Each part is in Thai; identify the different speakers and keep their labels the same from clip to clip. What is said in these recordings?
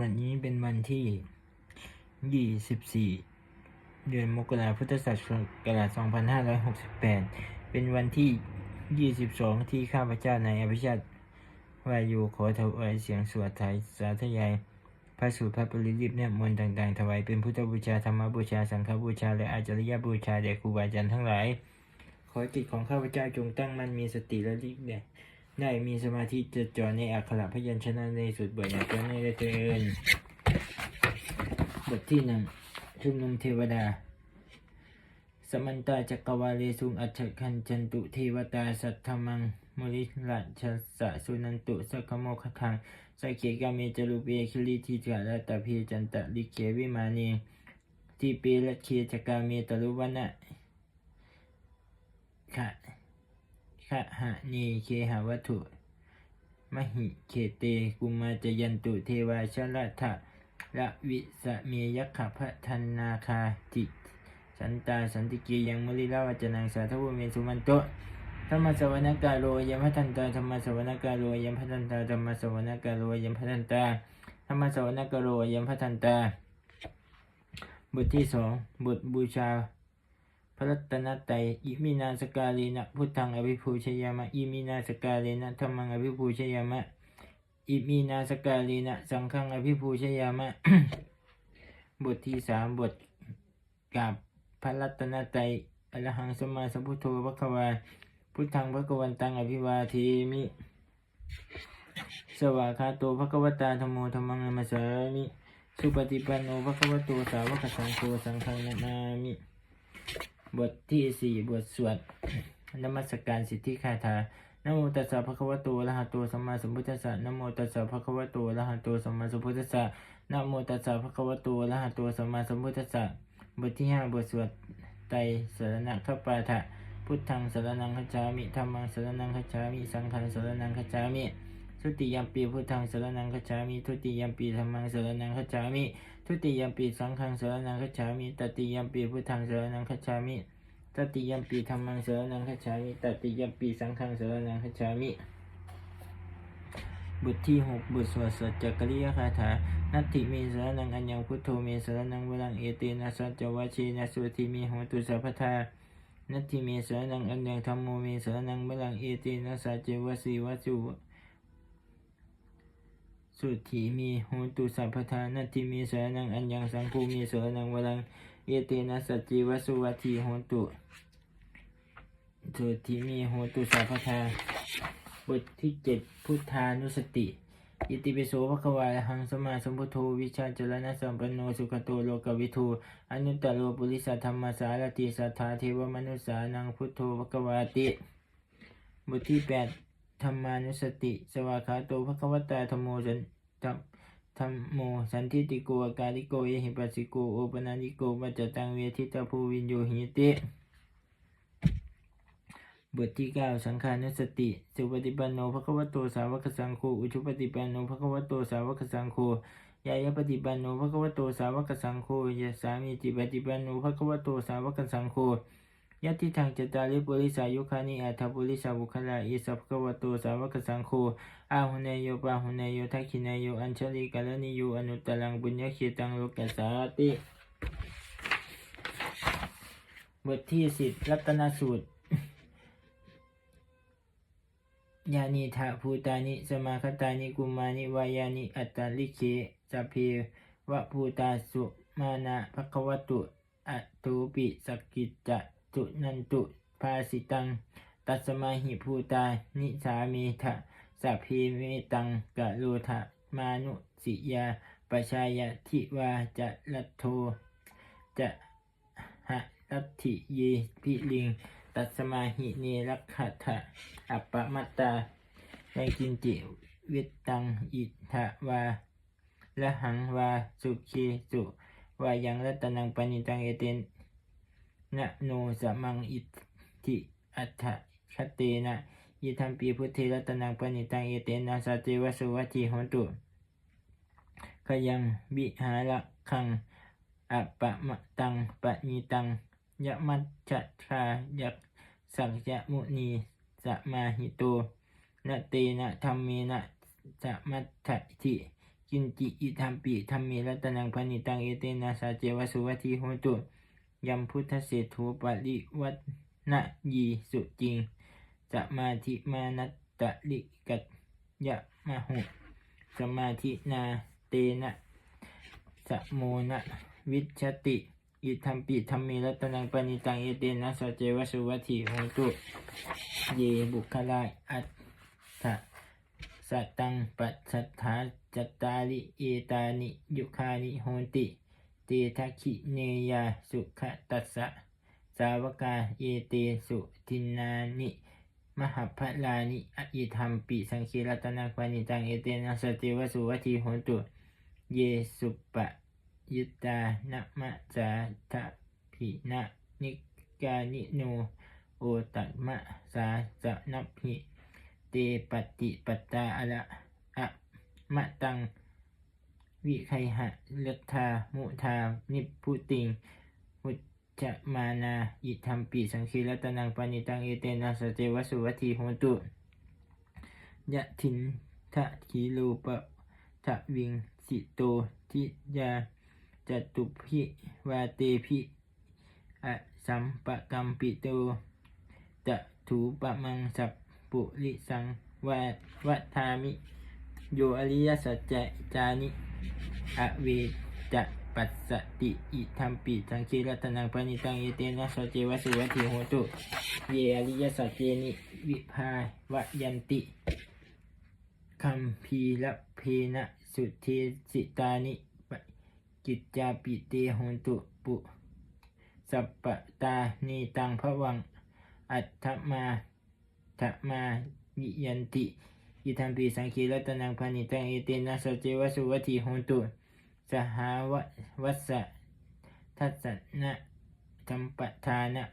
Speaker 1: วันนี้เป็นวันที่ 24 เดือนมกราคมพุทธศักราช2568 เป็นวันที่ 22 ที่ข้าพเจ้านายอภิชาติวายุขอถวายเสียงสวดไทยสาธยายพระสูตรพระปริลิปเนี่ยมนต์ต่างๆ ถวายเป็นพุทธบูชาธรรมบูชา สังฆบูชา และอาจริยบูชาแด่ครูบาอาจารย์ทั้งหลาย ขอจิตของข้าพเจ้าจงตั้งมั่นมีสติและรีบเนี่ย ได้มีสมาธิจดจ่อในอักขระพยัญชนะในสุดบทอย่างต่อเนื่องและเจริญบทที่หนึ่งชุมนุมเทวดา สมันตาจักรวาเลสุงอัจฉคันจันตุเทวตาสัทธมังมุลิลัชสะสุนันตุสักโมคคังสักเขกาเมจรุเปคิริทิจาลตะพีจันตะลิเกวิมานีทีเปละเคจกาเมตรุวันะขะะหะเนเคหาวัตถุ มหิเคเตกุมาจยันตุเทวาชละทะละวิสะเมยัคขะพะทันนาคาจิสันตาสันติกียังมุลิลาวจนังสาทวเมสุมันโตธรรมสวนกาโลยัมพัทันตาธรรมสวนกาโลยัมพัทันตาธรรมสวนกาโลยัมพัทันตาธรรมสวนกาโลยัมพัทันตาบทที่สองบทบูชา ระรัตนตรัยอิมินาสกาเลนะพุทธังอภิภูชยามะอิมินาสกาเลนะธรรมังอภิภูชยามะอิมินาสกาเลนะสังฆังอภิภูชยามะ บทที่สามบทกับพระรัตนตรัยอรหังสมมาสัพุทโธพระควาพุทธังพระกวันตังอภิวาเทมิ สวากาโตภะคะวตาธรรมโมธรรมังนัมสสามิ สุปฏิปันโนภะคะวะโตสาวกสังโฆสังฆังนาามิ บทที่สี่บทสวดนมัสการสิทธิคาถานโมตัสสะภะคะวะโตอะระหะโตสัมมาสัมพุทธัสสะนโมตัสสะภะคะวะโตอะระหะโตสัมมาสัมพุทธัสสะนโมตัสสะภะคะวะโตอะระหะโตสัมมาสัมพุทธัสสะบทที่ห้าบทสวดไตรสรณคปาฐะพุทธังสรนังคัจฉามิธัมมังสรนังคัจฉามิ สังฆังสรนังคัจฉามิ ทุติยมปีพุทธังสรนังคัจฉามิทุติยมปีธัมมังสรนังคัจฉามิทุติยมปีสังฆังสรนังคัจฉามิตติยมปีพุทธังสรนังคัจฉามิตติยมปีธรรมังสรนังคัจฉามิตติยมปีสังฆังสรนังคัจฉามิบทที่หกบทสวดสัจจกริยคาถา นัตถิเมสรนังอัญญพุทโธเมสรนังวรังเอเตนะสัจวัชเชนะสุติมโหตุสัพพทานัตถิเมสรนังอัญญธรรมโมเมสรนังวรังเอเตนะสัจจวสีวัจุ สุถีมีโหตุสัพพทานัตถิเมสรนังอัญญังสังคูเมสรนังวรังเอเตนะสัจจิวสุวัติโหตุสุทิมีโหตุสัพพทาบทที่เจ็ดพุทธานุสติอิติปิโสภควาหังสมาสมพุทโธวิชาจรณะสัมปันโนสุขโตโลกวิทูอนุตตรโลปุริสัทธรรมสารติสัทธาเทวมนุสานังพุทโธภควาติ บทที่แปด ธรรมานุสติ สวากขาโตภควตาธรรมโมสันธรรมธรรมโมสันทิติโกอากาลิโกเยหิปัสสิโกโอปนาลิโกปัจจตังเวทิตาภูวินโยหิติบทที่เก้าสังขานุสติ สุปฏิปันโนภควโตสาวกสังโฆอุชุปฏิปันโนภควโตสาวกสังโฆยายปฏิปันโนภควโตสาวกสังโฆยะสามีจิปฏิปันโนภควโตสาวกสังโฆ ยะทิทางจตาริปุริสายุคานิอัตถปุริสาบุคลาอิสัพภควโตสาวกสังโฆอาหุเนโยปาหุเนโยทักขิเนโยอัญชลิกาลนิโยอนุตตรังบุญญเขตังโลกัสสาติบทที่สิบรัตนสูตร ยานิทาภูตานิ สมาคตานิกุมานิวายานิอัตตาลิเคสพเพวะภูตาสุมานะภควตุอัตตุปิสกกิจจะ ตุนันตุภาสิตัง ตัสมาหิภูตา นิสามีทะสัพเพเมตังกะโลทะมานุสิยาปชายะทิวาจะลัทโทจะหะลัทธิเยพิลิง ตัสมาหิเนรักขะทะอัปปมัตตาในกินจิวิตตังอิทะวาละหังวาสุขีสุวายังรัตนังปณิตังเอเตน นะโนสมังอิทิอัฏฐคเตนะยิทัมปีพุทธิรัตนังปณิตังเอเตนะสัจเจวสุวัติหนตุขยังวิหาระคังอัปปะมะตังปะมีตังยะมัจจทายักสักยะมุนีสมาหิโตนะเตนะธรรมเมนะสะมัตถะทิเกกินจิอิธรรมปิธรรมเมรัตนังพนิตังเอเตนะสาเจวสุวัติโหตุ ยัมพุทธเศรษฐูปริวัตนะยีสุจริงสมาธิมานัตตลิกัตยะมะหุสมาธินาเตนะสะโมนะวิชติอิธรรมปิธรรมเมรัตนังปณิตังเอเตนะสาเจวสุวัติโหตุเยบุคลายอัตถะสตังปัสสัทธาจตตาริเอตานิยุคานิโหติ ตทัคขิเนยาสุขตัสสะสาวกาเยเตสุทินานิมหพลานิอิธรรมปิสังคีรัตนาปานิตังเอเตนะสติวสุวัติโหตุ เยสุปะยุตตานะมะจาทะภินะนิกานิโนโอตัตมะสาจะนับหิเตปฏิปตาอะละอะมะตัง วิไคหะลัทธามุทา นิพุติงวุจจมานาอิธรรมปิสังคีรัตนังปานิตังเอเตนะสเจวสุวัติโหตุยะทินทะคีรูปะทะวิงสิโตทิยาจตุพิวาเตพิอะสัมปะกัมปิโตจะถูปะมังสัพปุริสังวาวัฏามิ โยอริยสัจจจานิ อเวจะปัสสติอิธรรมปิทังคีรัตนังปณิตังเอเตนะสเจวสุวัติโหตุ เยอริยสัจเจนิวิภายวยันติคัมพีละเพนะสุเทสิตานิปกิจจาปิเตโหตุปุสัปปตานีตังพวัง อัตถมาธมายิยันติ อิทัมปีสังคีรัตนังพานิตังเอเตนะสเจวสุวัติโหตุ สหาววัสสะทัสนะธรรมปทานะ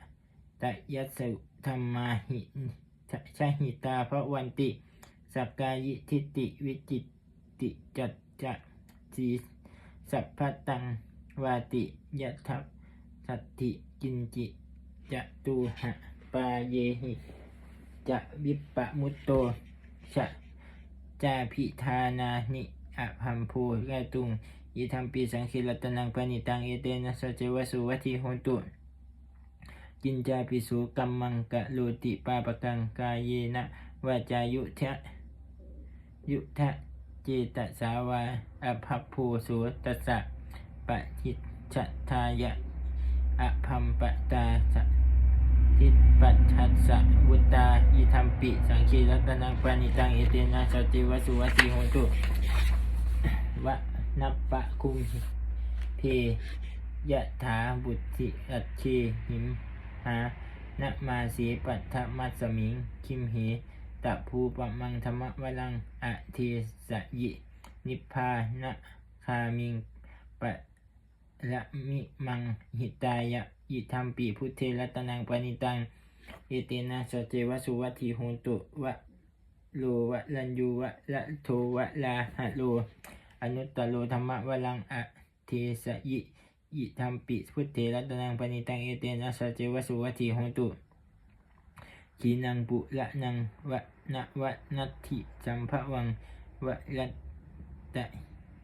Speaker 1: ตะยัสสุธรรมาหิชหิตาพระวันติ สักกายิทิติวิจิตติจัตจะสีสัพพตังวาติยัตถสัตติกินจิจะตูหะปาเยหิจะวิปปะมุตโต ชะจาพิธานานิอภัมโพกาตุงยิธรรมปีสังคิรัตนังปณิตังเอเตนะสเจวสุวัติโหตุกินจาปิสุกัมมังกะโลติปาปกังกายเยนะวาจายุทะยุทะเจตสาวาอภัพโพสุตัสสะปะหิชะทายะอภัมปตาสะ ทิปัจฉัสสะวุตตาอิธรรมปิ สังคีรัตนังปานิตังเอเตนะสัจจิวสุวัติโหตุวะนัปปะคุมเพยะถาบุติอัจเชหิมหานะมาสีปัทธมัสมิง คิมเหตะภูปะมังธรรมวลังอะเทสยิ นิพพานะคามิงปะ ละมิมังหิตายะอิธรรมปีพุทเทรัตนังปณิตังเอเตนะสเจวสุวัติโหตุวะโลวะลันยูวะละโทวะลาหะโลอนุตตโลธรรมะวลังอะเทสยิอิธรรมปิพุทเทรัตนังปณิตังเอเตนะสเจวสุวัติโหตุขีนังปุละนังวะนะวะนัตถิสัมภวังวะรัตต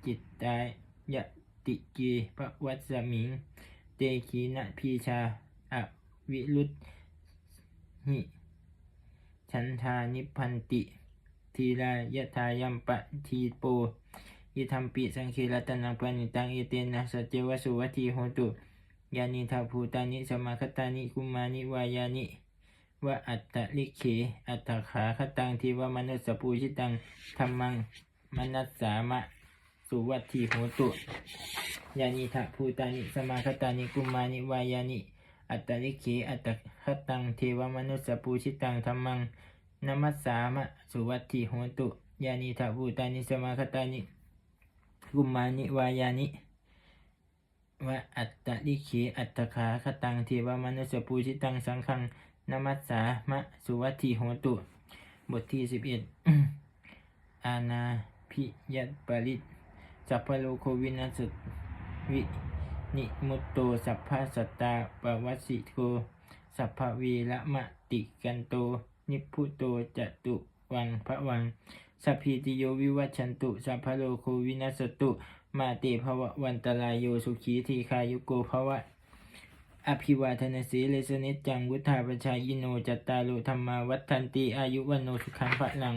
Speaker 1: จิตตายะ ติเกปะวัสมิง เตขีนะพีชาอวิรุตหิฉันทานิพันติ ทีรายทายัมปะทีโปยิธรรมปิสังคีรัตนังปณิตังเอเตนะสเจวสุวัติโหตุยานิทาภูตานิสมาคตานิกุมานิวายานิวะอัตตลิเขอัตถขาคตังทีวมนุสสปูชิตังธรรมังมนัสสามะ สุวัตถีโหตุยานิทะภูตานิสมาคตานิกุมานิวายานิ อัตตลิเขอัตตคตังเทวมนุสสปูชิตังธรรมังนามัสสามะสุวัตถีโหตุยานิทะภูตานิสมาคตานิกุมานิวายานิวะอัตตลิเขอัตตขาคตังเทวมนุสสปูชิตังสังฆังนามัสสามะสุวัตถีโหตุ บทที่สิบเอ็ดอาณาพิยัตปริต สัพพโลโควินัสวินิมุตโต สัพพะสัตตาปวัสสิโก สัพพวีละมะติกันโต นิพุโตจตุวังพระวังสัพพิติโยวิวัชันตุ สัพพะโลโควินัสตุ มาเตภวะวันตรายโยสุขีทีคายุโกภวะอภิวาทนสีเลสนิจังวุธาปชายิโนจัตตารุธรรมาวัฏทันติอายุวันโนสุขังพระลัง